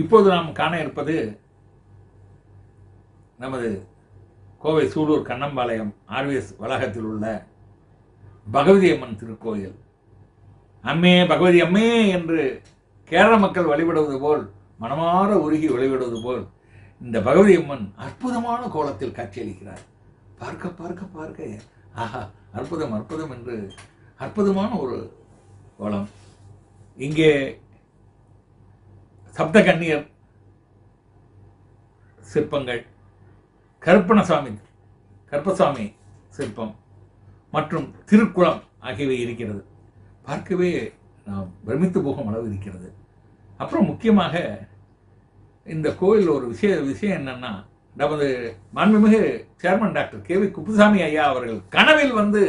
இப்போது நாம் காண இருப்பது நமது கோவை சூலூர் கண்ணம்பாளையம் ஆர்விஎஸ் வளாகத்தில் உள்ள பகவதி அம்மன் திருக்கோயில். அம்மே பகவதி அம்மே என்று கேரள மக்கள் வழிபடுவது போல் மனமாற உருகி வழிபடுவது போல் இந்த பகவதி அம்மன் அற்புதமான கோலத்தில் காட்சியளிக்கிறார். பார்க்க பார்க்க பார்க்க. ஆஹா அற்புதம் அற்புதம் என்று அற்புதமான ஒரு கோலம். இங்கே சப்த கன்னியர் சிற்பங்கள் கருப்பணசாமி கருப்பசாமி சிற்பம் மற்றும் திருக்குளம் ஆகியவை இருக்கிறது. பார்க்கவே நாம் பிரமித்து போகும் அளவு இருக்கிறது. அப்புறம் முக்கியமாக இந்த கோயில் ஒரு விஷய விஷயம் என்னன்னா நமது மாண்புமிகு chairman doctor K V Kuppusamy ஐயா அவர்கள் கனவில் வந்து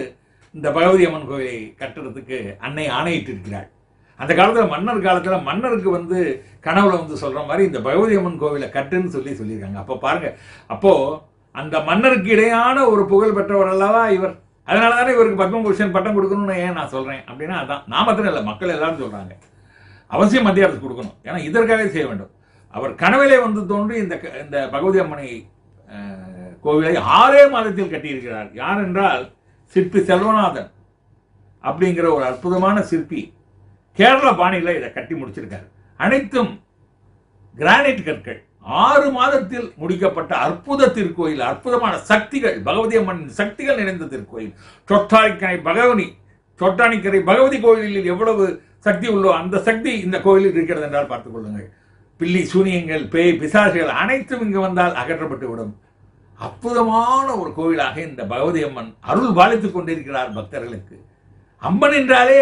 இந்த பகவதி அம்மன் கோயிலை கட்டுறதுக்கு அன்னை ஆணையிட்டிருக்கிறாள். அந்த காலத்தில் மன்னர் காலத்தில் மன்னருக்கு வந்து கனவுல வந்து சொல்கிற மாதிரி இந்த பகவதி அம்மன் கோவிலை கட்டுன்னு சொல்லி சொல்லியிருக்காங்க. அப்போ பாருங்க. அப்போது அந்த மன்னருக்கு இடையான ஒரு புகழ் பெற்றவர் அல்லவா இவர்? அதனால தானே இவருக்கு பத்மபூஷன் பட்டம் கொடுக்கணும்னு ஏன் நான் சொல்கிறேன் அப்படின்னா அதான். நான் மாத்திரம் இல்லை மக்கள் எல்லாரும் சொல்கிறாங்க அவசியம் மத்திய அரசு கொடுக்கணும். ஏன்னா இதற்காகவே செய்ய வேண்டும். அவர் கனவிலே வந்து தோன்றி இந்த க- இந்த பகவதி அம்மனை கோவிலை ஆறே மாதத்தில் கட்டியிருக்கிறார். யார் என்றால் சிற்பி செல்வநாதன் அப்படிங்கிற ஒரு அற்புதமான சிற்பி. கேரள பாணியில் இதை கட்டி முடிச்சிருக்காரு. அனைத்தும் கிரானைட் கற்கள். ஆறு மாதத்தில் முடிக்கப்பட்ட அற்புத திருக்கோயில் அற்புதமான சக்திகள் பகவதி அம்மனின் சக்திகள் நிறைந்த திருக்கோயில். சொட்டாணிக்கரை பகவனி சொட்டானிக்கரை பகவதி கோயிலில் எவ்வளவு சக்தி உள்ளோ அந்த சக்தி இந்த கோயிலில் இருக்கிறது என்றால் பார்த்துக் கொள்ளுங்கள். பில்லி சூனியங்கள் பேய் பிசாசுகள் அனைத்தும் இங்கு வந்தால் அகற்றப்பட்டு விடும். அற்புதமான ஒரு கோயிலாக இந்த பகவதி அம்மன் அருள் பாலித்துக் கொண்டிருக்கிறார் பக்தர்களுக்கு. அம்மன் என்றாலே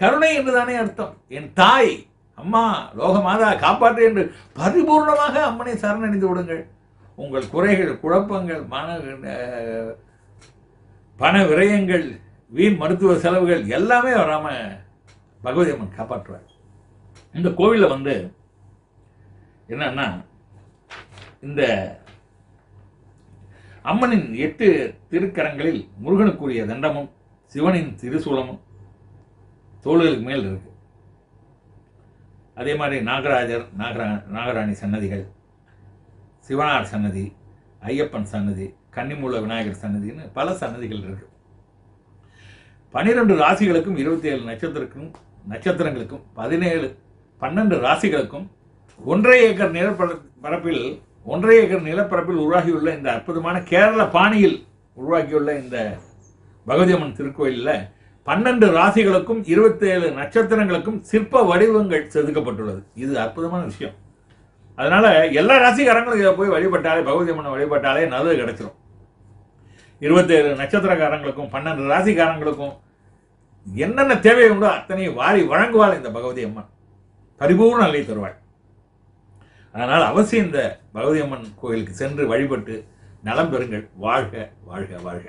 கருணை என்றுதானே அர்த்தம். என் தாய் அம்மா லோகமாதா காப்பாற்று என்று பரிபூர்ணமாக அம்மனை சரணடைந்து விடுங்கள். உங்கள் குறைகள் குழப்பங்கள் மன பண விரயங்கள் வீண் மருத்துவ செலவுகள் எல்லாமே வராம பகவதி அம்மன் காப்பாற்றுவார். இந்த கோவிலில் வந்து என்னன்னா இந்த அம்மனின் எட்டு திருக்கரங்களில் முருகனுக்குரிய தண்டமும் சிவனின் திருசூலமும் தோள்களுக்கு மேல் இருக்கு அதே மாதிரி நாகராஜர் நாகரா நாகராணி சன்னதிகள் சிவனார் சன்னதி ஐயப்பன் சன்னதி கன்னிமூல விநாயகர் சன்னதின்னு பல சன்னதிகள் இருக்கு. பனிரெண்டு ராசிகளுக்கும் இருபத்தி ஏழு நட்சத்திரக்கும் நட்சத்திரங்களுக்கும் பதினேழு பன்னெண்டு ராசிகளுக்கும் ஒன்றரை ஏக்கர் நிலப்பர பரப்பில் ஒன்றரை ஏக்கர் நிலப்பரப்பில் உருவாகியுள்ள இந்த அற்புதமான கேரள பாணியில் உருவாக்கியுள்ள இந்த பகவதி அம்மன் திருக்கோயிலில் பன்னெண்டு ராசிகளுக்கும் இருபத்தேழு நட்சத்திரங்களுக்கும் சிற்ப வடிவங்கள் செதுக்கப்பட்டுள்ளது. இது அற்புதமான விஷயம். அதனால எல்லா ராசிக்காரங்களும் போய் வழிபட்டாலே பகவதி அம்மனை வழிபட்டாலே நல்லது கிடைச்சிரும். இருபத்தேழு நட்சத்திரக்காரங்களுக்கும் பன்னெண்டு ராசிக்காரங்களுக்கும் என்னென்ன தேவை உண்டோ அத்தனையும் வாரி வழங்குவாள் இந்த பகவதி அம்மன் பரிபூர்ண நிலை தருவாள். அதனால் அவசியம் இந்த பகவதி அம்மன் கோயிலுக்கு சென்று வழிபட்டு நலம் பெறுங்கள். வாழ்க வாழ்க வாழ்க.